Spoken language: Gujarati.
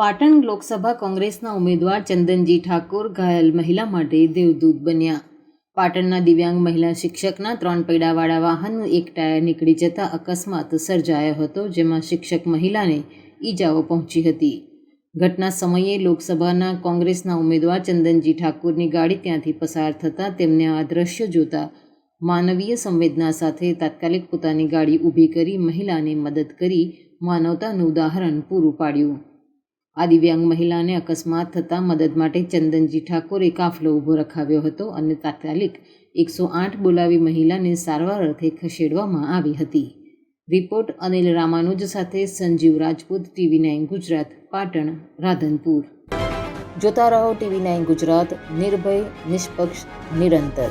પાટણ લોકસભા કોંગ્રેસના ઉમેદવાર ચંદનજી ઠાકોર ઘાયલ મહિલા માટે દેવદૂત બન્યા. પાટણના દિવ્યાંગ મહિલા શિક્ષકના ત્રણ પૈડાવાળા વાહનનું એક ટાયર નીકળી જતા અકસ્માત સર્જાયો હતો, જેમાં શિક્ષક મહિલાને ઈજાઓ પહોંચી હતી. ઘટના સમયે લોકસભાના કોંગ્રેસના ઉમેદવાર ચંદનજી ઠાકોરની ગાડી ત્યાંથી પસાર થતાં તેમને આ દ્રશ્ય જોતા માનવીય સંવેદના સાથે તાત્કાલિક પોતાની ગાડી ઊભી કરી મહિલાને મદદ કરી માનવતાનું ઉદાહરણ પૂરું પાડ્યું. આ દિવ્યાંગ મહિલાને અકસ્માત થતાં મદદ માટે ચંદનજી ઠાકોરે કાફલો ઊભો રખાવ્યો હતો અને તાત્કાલિક એકસો આઠ બોલાવી મહિલાને સારવાર અર્થે ખસેડવામાં આવી હતી. રિપોર્ટ અનિલ રામાનુજ સાથે સંજીવ રાજપૂત, ટીવી નાઇન ગુજરાત, પાટણ, રાધનપુર. જોતા રહો ટીવી નાઇન ગુજરાત, નિર્ભય, નિષ્પક્ષ, નિરંતર.